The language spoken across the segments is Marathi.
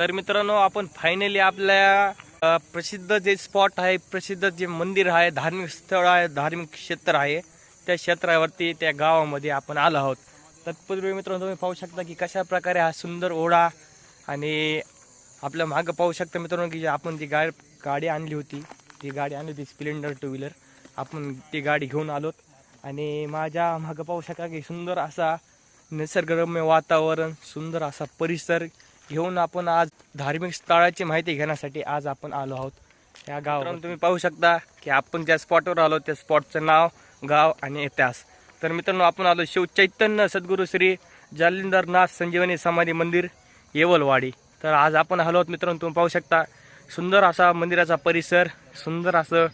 तर मित्रांनो आपण फायनली आपल्या प्रसिद्ध जे स्पॉट आहे प्रसिद्ध जे मंदिर आहे धार्मिक स्थळ आहे धार्मिक क्षेत्र आहे त्या क्षेत्रावरती त्या गावामध्ये आपण आलो आहोत. तत्पूर्वी मित्रांनो तुम्ही पाहू शकता की कशा प्रकारे हा सुंदर ओढा आणि आपल्या मागं पाहू शकता मित्रांनो की जे आपण जी गा गाडी आणली होती ती गाडी आणली होती स्प्लेंडर टू व्हीलर आपण ती गाडी घेऊन आलोत. आणि माझ्या मागं पाहू शकता की सुंदर असा निसर्गरम्य वातावरण सुंदर असा परिसर घेऊन आपण आज धार्मिक स्थळाची माहिती घेण्यासाठी आज आपण आलो आहोत या गावावर तुम्ही पाहू शकता की आपण ज्या स्पॉटवर आलो त्या स्पॉटचं नाव गाव आणि इतिहास. तर मित्रांनो आपण आलो शिव चैतन्य सद्गुरू श्री जालिंदरनाथ संजीवनी समाधी मंदिर येवलवाडी. तर आज आपण आलो आहोत मित्रांनो तुम्ही पाहू शकता सुंदर असा मंदिराचा परिसर सुंदर असं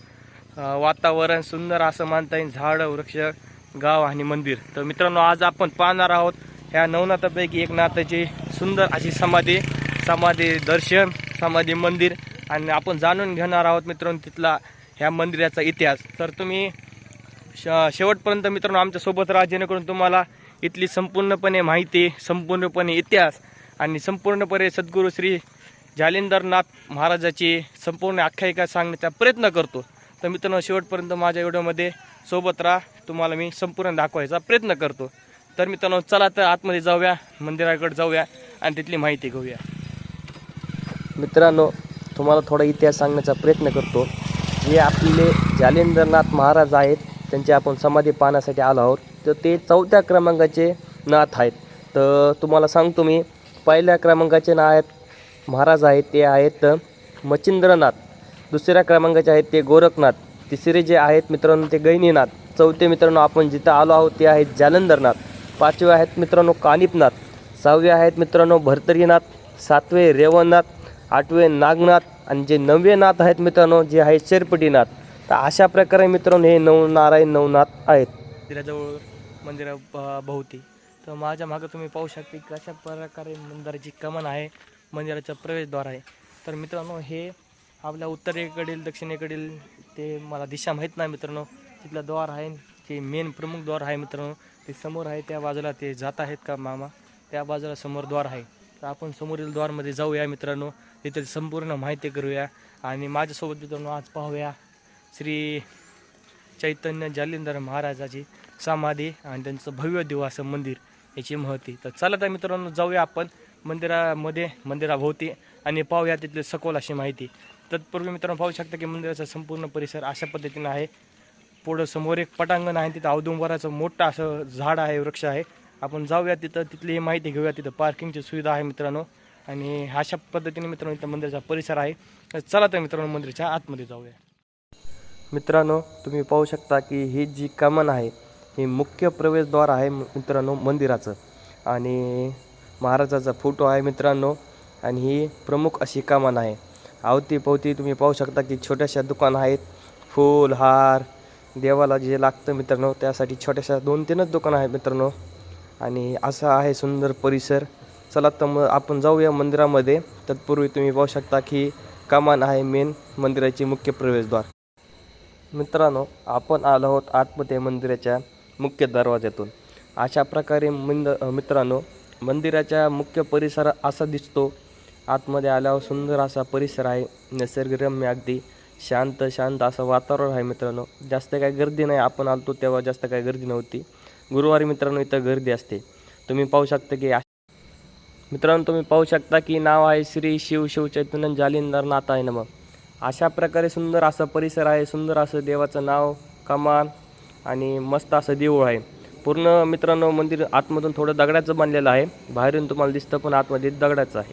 वातावरण सुंदर असं मानता येईल झाड वृक्ष गाव आणि मंदिर. तर मित्रांनो आज आपण पाहणार आहोत ह्या नवनाथापैकी एक नाथाची सुंदर अशी समाधी समाधी दर्शन समाधी मंदिर. आणि आपण जाणून घेणार आहोत मित्रांनो तिथला ह्या मंदिराचा इतिहास. तर तुम्ही श शेवटपर्यंत मित्रांनो आमच्यासोबत राहा जेणेकरून तुम्हाला इथली संपूर्णपणे माहिती संपूर्णपणे इतिहास आणि संपूर्णपणे सद्गुरू श्री जालिंदरनाथ महाराजाची संपूर्ण आख्यायिका सांगण्याचा प्रयत्न करतो. तर मित्रांनो शेवटपर्यंत माझ्या व्हिडिओमध्ये सोबत राहा. तुम्हाला मी संपूर्ण दाखवायचा प्रयत्न करतो. तर मित्रांनो चला तर आतमध्ये जाऊया मंदिराकडे जाऊया. आणि तिथली माहिती घेऊया. मित्रांनो तुम्हाला थोडा इतिहास सांगण्याचा प्रयत्न करतो. जे आपले जालेंद्रनाथ महाराज आहेत त्यांचे आपण समाधी पाहण्यासाठी आलो आहोत. तर ते चौथ्या क्रमांकाचे नाथ आहेत. तर तुम्हाला सांगतो मी पहिल्या क्रमांकाचे ना आहेत महाराज आहेत ते आहेत मच्छिंद्रनाथ. दुसऱ्या क्रमांकाचे आहेत ते गोरखनाथ. तिसरे जे आहेत मित्रांनो ते गैनीनाथ चौथे मित्रांनो आपण जिथं आलो आहोत ते आहेत जालंधरनाथ पाचवे आहेत मित्रांनो कानिपनाथ सहावे आहेत मित्रांनो. भरतरीनाथ सातवे रेवणनाथ आठवे नागनाथ आणि जे नववे नाथ आहेत मित्रांनो जे आहे शेरपटीनाथ तर अशा प्रकारे मित्रांनो हे नवनारायण नवनाथ आहेत. मंदिराजवळ मंदिरा भोवती. तर माझ्या मागं तुम्ही पाहू शकता की कशा प्रकारे मंदिराची कमान आहे मंदिराचं प्रवेशद्वार आहे. तर मित्रांनो हे आपल्या उत्तरेकडील दक्षिणेकडील ते मला दिशा माहीत नाही मित्रांनो. तिथलं द्वार आहे ते मेन प्रमुख द्वार आहे मित्रांनो. ते समोर आहे त्या बाजूला ते जात आहेत का मामा? त्या बाजूला समोर द्वार आहे. तर आपण समोरील द्वारमध्ये जाऊया मित्रांनो. तिथे संपूर्ण माहिती करूया. आणि माझ्यासोबत मित्रांनो आज पाहूया श्री चैतन्य जालिंदर महाराजाची समाधी आणि त्यांचं भव्य देव असं मंदिर याची महती. तर चला तर मित्रांनो जाऊया आपण मंदिरामध्ये मंदिराभोवती आणि पाहूया तिथली सखोल अशी माहिती. तत्पूर्वी मित्रांनो पाहू शकता की मंदिराचा संपूर्ण परिसर अशा पद्धतीनं आहे. पुढं समोर एक पटांगण आहे. तिथं औदुंबराचं मोठं असं झाड आहे वृक्ष आहे. आपण जाऊया तिथं तिथली माहिती घेऊया. तिथं पार्किंगची सुविधा आहे मित्रांनो. आणि अशा पद्धतीने मित्रांनो इथं मंदिराचा परिसर आहे. तर चला तर मित्रांनो मंदिराच्या आतमध्ये जाऊया. मित्रांनो तुम्ही पाहू शकता की ही जी कमान आहे ही मुख्य प्रवेशद्वार आहे मित्रांनो मंदिराचं. आणि महाराजाचा फोटो आहे मित्रांनो. आणि ही प्रमुख अशी कमान आहे. अवतीपवती तुम्ही पाहू शकता की छोट्याशा दुकान आहेत. फूल हार देवाला जे लागतं मित्रांनो त्यासाठी छोट्याशा दोन तीनच दुकानं आहेत मित्रांनो. आणि असा आहे सुंदर परिसर. चला तर मग आपण जाऊया मंदिरामध्ये. तत्पूर्वी तुम्ही पाहू शकता की कमान आहे मेन मंदिराची मुख्य प्रवेशद्वार. मित्रांनो आपण आलो आहोत आतमध्ये मंदिराच्या मुख्य दरवाज्यातून. अशा प्रकारे मंद मित्रांनो मंदिराच्या मुख्य परिसर असा दिसतो. आतमध्ये आल्यावर सुंदर असा परिसर आहे. निसर्गरम्य अगदी. शांत शांत असं वातावरण आहे मित्रांनो. जास्त काही गर्दी नाही. आपण आलतो तेव्हा जास्त काही गर्दी नव्हती. गुरुवारी मित्रांनो इथं गर्दी असते. तुम्ही पाहू शकता की मित्रांनो तुम्ही पाहू शकता की नाव आहे श्री शिव शिव चैतन्य जालिंदरनाथ आहे मग अशा प्रकारे सुंदर असं परिसर आहे सुंदर असं देवाचं नाव कमान आणि मस्त असं देऊळ आहे. पूर्ण मित्रांनो मंदिर आतमधून थोडं दगडाचं बांधलेलं आहे. बाहेरून तुम्हाला दिसतं पण आतमध्ये दगडाचं आहे.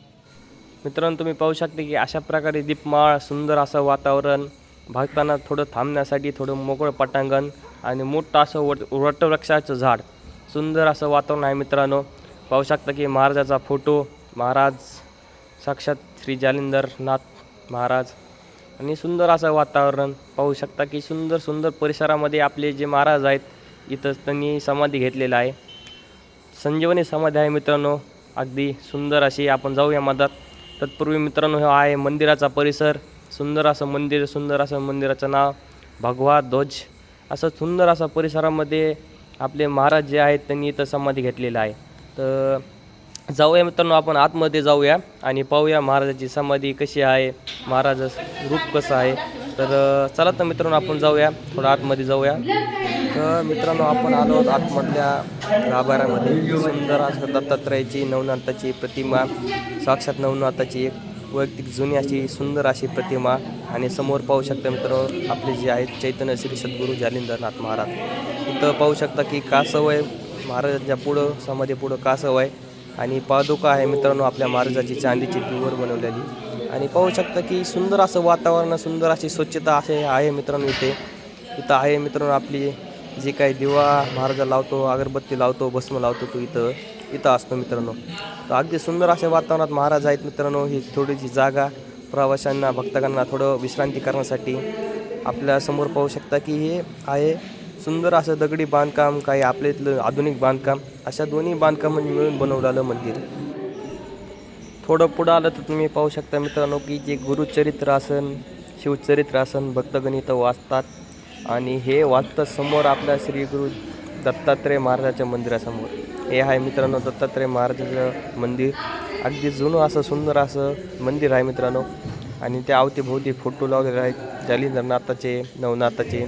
मित्रांनो तुम्ही पाहू शकता की अशा प्रकारे दीपमाळ सुंदर असं वातावरण भागताना थोडं थांबण्यासाठी थोडं मोकळं पटांगण आणि मोठं असं वट वटवृक्षाचं झाड. सुंदर असं वातावरण आहे मित्रांनो. पाहू शकता की महाराजाचा फोटो महाराज साक्षात श्री जालिंदरनाथ महाराज. आणि सुंदर असं वातावरण पाहू शकता की सुंदर सुंदर परिसरामध्ये आपले जे महाराज आहेत इथं त्यांनी समाधी घेतलेलं आहे. संजीवनी समाधी आहे मित्रांनो. अगदी सुंदर अशी आपण जाऊया मधात. तत्पूर्वी मित्रांनो हे आहे मंदिराचा परिसर. सुंदर असं मंदिर सुंदर असं मंदिराचं नाव भगवा ध्वज. असं सुंदर असं परिसरामध्ये आपले महाराज जे आहेत त्यांनी इथं समाधी घेतलेलं आहे. तर जाऊया मित्रांनो आपण आतमध्ये जाऊया आणि पाहूया महाराजाची समाधी कशी आहे महाराजाचं रूप कसं आहे. तर चला तर मित्रांनो आपण जाऊया थोडं आतमध्ये जाऊया. तर मित्रांनो आपण आलो आहोत आतमधल्या गाभाऱ्यामध्ये सुंदर असं दत्तात्रयाची नवनाथाची प्रतिमा साक्षात नवनाथाची एक वैयक्तिक जुनी अशी सुंदर अशी प्रतिमा आणि समोर पाहू शकता मित्रांनो आपले जे आहेत चैतन्य श्री सद्गुरू जालिंदरनाथ महाराज. इथं पाहू शकता की कासव आहे महाराजांच्या पुढं समाधी पुढं कासव आहे आणि पादुका आहे मित्रांनो आपल्या महाराजाची चांदीची पिवर बनवलेली. आणि पाहू शकता की सुंदर असं वातावरण सुंदर अशी स्वच्छता असे आहे मित्रांनो इथे. इथं आहे मित्रांनो आपली जे काही दिवा महाराजा लावतो अगरबत्ती लावतो भस्म लावतो तो इथं. इथं असतो मित्रांनो. तर अगदी सुंदर अशा वातावरणात महाराज आहेत मित्रांनो. ही थोडीशी जागा प्रवाशांना भक्तांना थोडं विश्रांती करण्यासाठी आपल्यासमोर पाहू शकता की हे आहे सुंदर असं दगडी बांधकाम काही आपल्या इथलं आधुनिक बांधकाम अशा दोन्ही बांधकामांनी मिळून बनवलेलं मंदिर. थोडं पुढं आलं तर तुम्ही पाहू शकता मित्रांनो की जे गुरुचरित्र आसन शिवचरित्र आसन भक्तगण इथं वाचतात. आणि हे वाचतात समोर आपल्या श्री गुरु दत्तात्रय महाराजाच्या मंदिरासमोर. हे आहे मित्रांनो दत्तात्रय महाराजाचं मंदिर. अगदी जुनं असं सुंदर असं मंदिर आहे मित्रांनो. आणि त्या अवतीभोवती फोटो लावलेले आहेत जालिंद्रनाथाचे नवनाथाचे.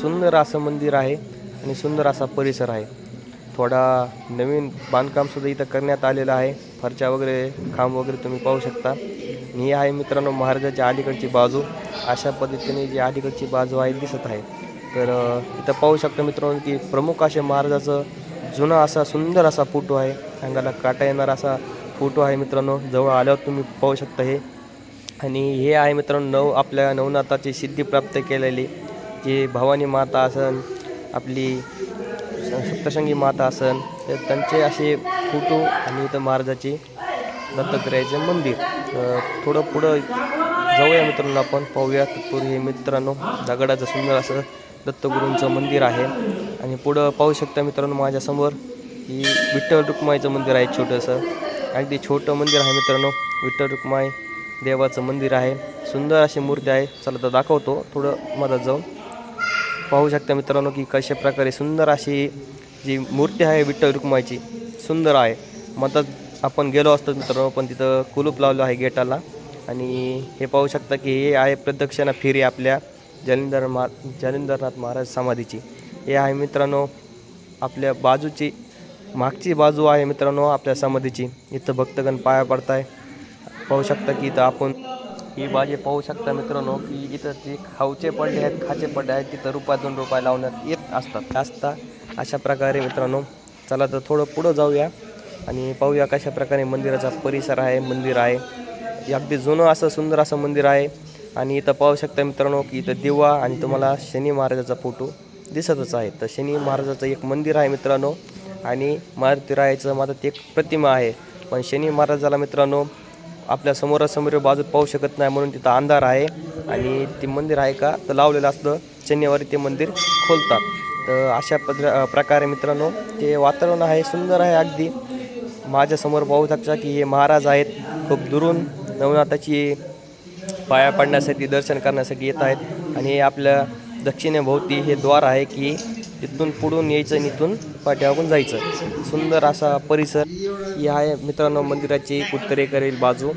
सुंदर असं मंदिर आहे आणि सुंदर असा परिसर आहे. थोडा नवीन बांधकामसुद्धा इथं करण्यात आलेलं आहे. फरच्या वगैरे खांब वगैरे तुम्ही पाहू शकता. आणि हे आहे मित्रांनो महाराजाच्या अलीकडची बाजू. अशा पद्धतीने जी अलीकडची बाजू आहे दिसत आहे. तर इथं पाहू शकता मित्रांनो की प्रमुख असे महाराजाचं जुना असा सुंदर असा फोटो आहे. अंगाला काटा येणारा असा फोटो आहे मित्रांनो. जवळ आल्यावर तुम्ही पाहू शकता हे. आणि हे आहे मित्रांनो नव आपल्या नवनाथाची सिद्धी प्राप्त केलेली. जे भवानी माता असन आपली सप्तशंगी माता असन तर त्यांचे असे फोटो आणि इथं महाराजाचे दत्तात्रयाचे मंदिर. थोडं पुढं जाऊया मित्रांनो आपण. पाहूया तत्पूर्वी हे मित्रांनो दगडाचं सुंदर असं दत्तगुरूंचं मंदिर आहे. आणि पुढं पाहू शकता मित्रांनो माझ्यासमोर की विठ्ठल रुक्माईचं मंदिर आहे छोटंसं. अगदी छोटं मंदिर आहे मित्रांनो. विठ्ठल रुक्माई देवाचं मंदिर आहे. सुंदर अशी मूर्ती आहे. चला तर दाखवतो थोडं मदत जाऊन. पाहू शकता मित्रांनो की कशा प्रकारे सुंदर अशी जी मूर्ती आहे विठ्ठल रुक्माईची सुंदर आहे. मधात आपण गेलो असतो मित्रांनो पण तिथं कुलूप लावलं आहे गेटाला. आणि हे पाहू शकता की हे आहे प्रदक्षिणा फेरी आपल्या जलिंदर मा जलिंदरनाथ महाराज समाधीची. हे आहे मित्रांनो आपल्या बाजूची मागची बाजू आहे मित्रांनो आपल्या समाधीची. इथं भक्तगण पाया पडताय. पाहू शकता की इथं आपण ही बाजे पाहू शकता मित्रांनो की इथं जे खाऊचे पडले आहेत खाचे पडले आहेत तिथं रुपया दोन रुपया लावण्यात येत असतात. असता अशा प्रकारे मित्रांनो चला तर थोडं पुढं जाऊया आणि पाहूया कशा प्रकारे मंदिराचा परिसर आहे मंदिर आहे. अगदी जुनं असं सुंदर असं मंदिर आहे. आणि इथं पाहू शकता मित्रांनो की इथं दिवा आणि तुम्हाला शनी महाराजाचा फोटो दिसतच आहे. तर शनी महाराजाचं एक मंदिर आहे मित्रांनो. आणि मारुतीरायाचं माझं ते एक प्रतिमा आहे. पण शनी महाराजाला मित्रांनो आपल्या समोरासमोर बाजूत पाहू शकत नाही म्हणून तिथं अंधार आहे. आणि ते मंदिर आहे का? तर लावलेलं असतं. शनिवारी ते मंदिर खोलतात. तर अशा पद्र प्रकारे मित्रांनो ते वातावरण आहे सुंदर आहे अगदी. माझ्यासमोर पाहू शकता की हे महाराज आहेत. खूप दुरून नवनाथाची पाया पडण्यासाठी दर्शन करण्यासाठी येत आहेत. आणि आपल्या दक्षिणेभोवती हे द्वार आहे की तिथून पुढून यायचं आणि इथून पाठीमागून जायचं. सुंदर असा परिसर. ही आहे मित्रांनो मंदिराची उत्तरेकडील बाजू.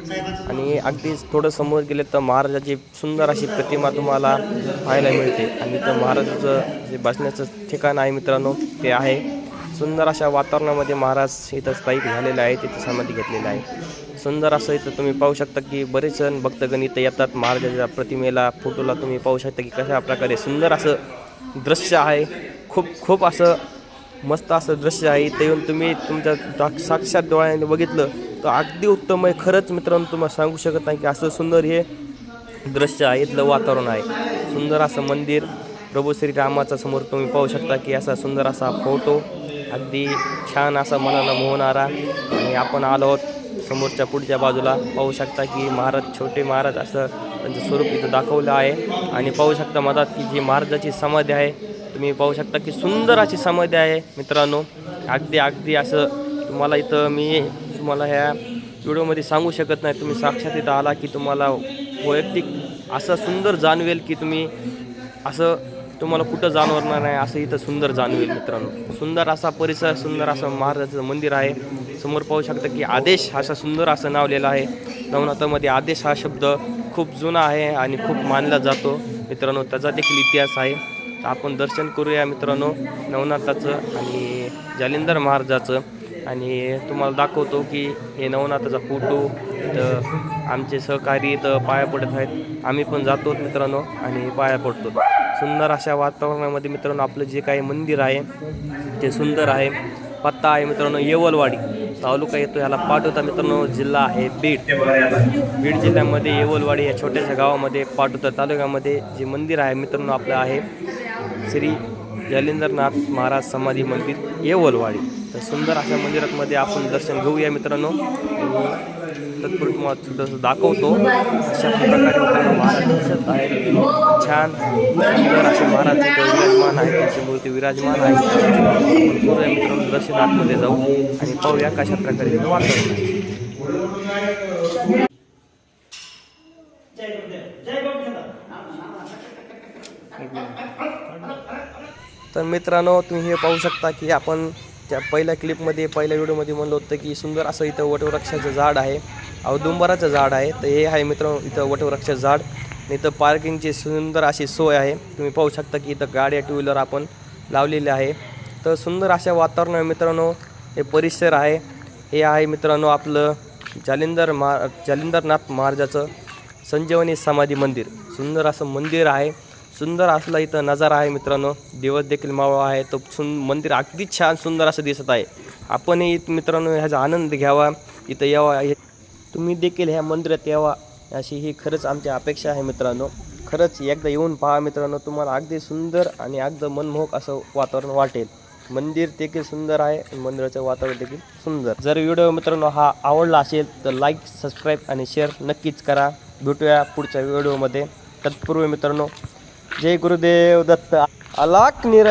आणि अगदीच थोडं समोर गेले तर महाराजाची सुंदर अशी प्रतिमा तुम्हाला पाहायला मिळते. आणि इथं महाराजाचं जे बसण्याचं ठिकाण आहे मित्रांनो ते आहे. सुंदर अशा वातावरणामध्ये महाराज इथं स्थायिक झालेले आहे तिथं समाधी घेतलेलं आहे. सुंदर असं इथं तुम्ही पाहू शकता की बरेच जण भक्तगण इथं येतात. महाराजाच्या प्रतिमेला फोटोला तुम्ही पाहू शकता की कशा प्रकारे सुंदर असं दृश्य आहे. खूप खूप असं मस्त असं दृश्य आहे. इथं येऊन तुम्ही तुमच्या साक्षात डोळ्याने बघितलं तर अगदी उत्तम आहे. खरंच मित्रांनो तुम्हाला सांगू शकत नाही की असं सुंदर हे दृश्य आहे. इथलं वातावरण आहे. सुंदर असं मंदिर प्रभू श्रीरामाचा समोर तुम्ही पाहू शकता की असा सुंदर असा फोटो. अगदी छान असा मनाला मोहणारा. आणि आपण आलो आहोत समोरच्या पुढच्या बाजूला पाहू शकता की महाराज छोटे महाराज असं त्यांचं स्वरूप इथं दाखवलं आहे. आणि पाहू शकता मधात की जी महाराजाची समाधी आहे तुम्ही पाहू शकता की सुंदर अशी समाधी आहे मित्रांनो. अगदी अगदी असं तुम्हाला इथं मी तुम्हाला ह्या व्हिडिओमध्ये सांगू शकत नाही. तुम्ही साक्षात इथं आला की तुम्हाला वैयक्तिक असं सुंदर जाणवेल की तुम्ही असं तुम्हाला कुठं जाणवणार नाही असं इथं सुंदर जाणवेल मित्रांनो. सुंदर असा परिसर सुंदर असं महाराजाचं मंदिर आहे. समोर पाहू शकता की आदेश असा सुंदर असं नाव लिहिलं आहे. नवनाथामध्ये आदेश हा शब्द खूप जुना आहे आणि खूप मानला जातो. मित्रांनो त्याचा देखील इतिहास आहे. तर आपण दर्शन करूया मित्रांनो नवनाथाचं आणि जालिंदर महाराजाचं. आणि तुम्हाला दाखवतो की हे नवनाथाचा फोटो इथं आमचे सहकारी इथं पाया पडत आहेत. आम्ही पण जातो मित्रांनो आणि पाया पडतो. सुंदर अशा वातावरणामध्ये मित्रांनो आपलं जे काही मंदिर आहे ते सुंदर आहे. पत्ता आहे मित्रांनो येवलवाडी. तालुका येतो ह्याला पाटोदा. मित्रांनो जिल्हा आहे बीड. बीड जिल्ह्यामध्ये येवलवाडी या छोट्याशा गावामध्ये पाटोदा तालुक्यामध्ये जे मंदिर आहे मित्रांनो आपलं आहे श्री जलेंद्रनाथ महाराज समाधी मंदिर येवलवाडी. तर सुंदर अशा मंदिरामध्ये आपण दर्शन घेऊया मित्रांनो. तत्पूर्वी तुम्हाला थोडंसं दाखवतो. अशा प्रकारे मित्रांनो महाराज दिसत आहे छान. सुंदर असे महाराज विराजमान आहे त्यांची मूर्ती विराजमान आहे. आपण मित्रांनो दर्शन आतमध्ये जाऊ आणि पाहूया कशा प्रकारे वाटत तर मित्रांनो तुम्ही हे पाहू शकता की आपण त्या पहिल्या क्लिपमध्ये पहिल्या व्हिडिओमध्ये म्हणलं होतं की सुंदर असं इथं वटवृक्षाचं झाड आहे. औदुंबराचं झाड आहे. तर हे आहे मित्र इथं वटवृक्षाचं झाड. आणि इथं पार्किंगची सुंदर अशी सोय आहे. तुम्ही पाहू शकता की इथं गाड्या टू व्हीलर आपण लावलेले आहे. तर सुंदर अशा वातावरण मित्रांनो. हे परिसर आहे. हे आहे मित्रांनो आपलं जालिंदर महा जालिंदरनाथ महाराजाचं संजीवनी समाधी मंदिर. सुंदर असं मंदिर आहे. सुंदर असला इथं नजारा आहे मित्रांनो. दिवस देखील मावळा आहे. तो सुन मंदिर अगदी छान सुंदर असं दिसत आहे. आपणही इथं मित्रांनो ह्याचा आनंद घ्यावा. इथं यावा. तुम्ही देखील ह्या मंदिरात यावा. अशी ही खरंच आमची अपेक्षा आहे मित्रांनो. खरंच एकदा येऊन पहा मित्रांनो. तुम्हाला अगदी सुंदर आणि अगदी मनमोहक असं वातावरण वाटेल. मंदिर देखील सुंदर आहे आणि मंदिराचं वातावरण देखील सुंदर. जर व्हिडिओ मित्रांनो हा आवडला असेल तर लाईक सबस्क्राईब आणि शेअर नक्कीच करा. भेटूया पुढच्या व्हिडिओमध्ये. तत्पूर्वी मित्रांनो ಜೈ ಗುರುದೇವ್ ದತ್ತ. ಅಲಾಕ್ ನೀರ